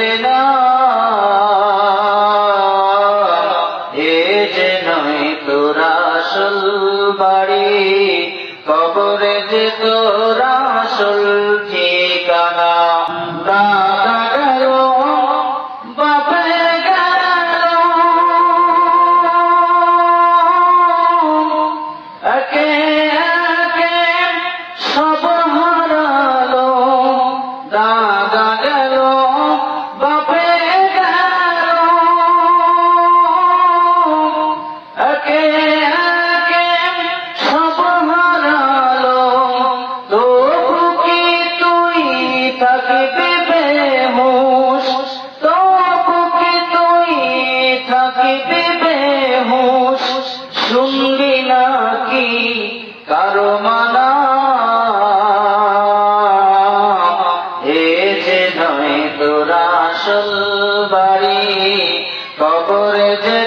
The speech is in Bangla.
না। এ যে বাড়ি কবরে যে তোরা ঠিকানা। যাইবে বেহুশ শুনবি নাকি কারও মানা? এ যে নয় তোরা আসল বাড়ি কবরে যে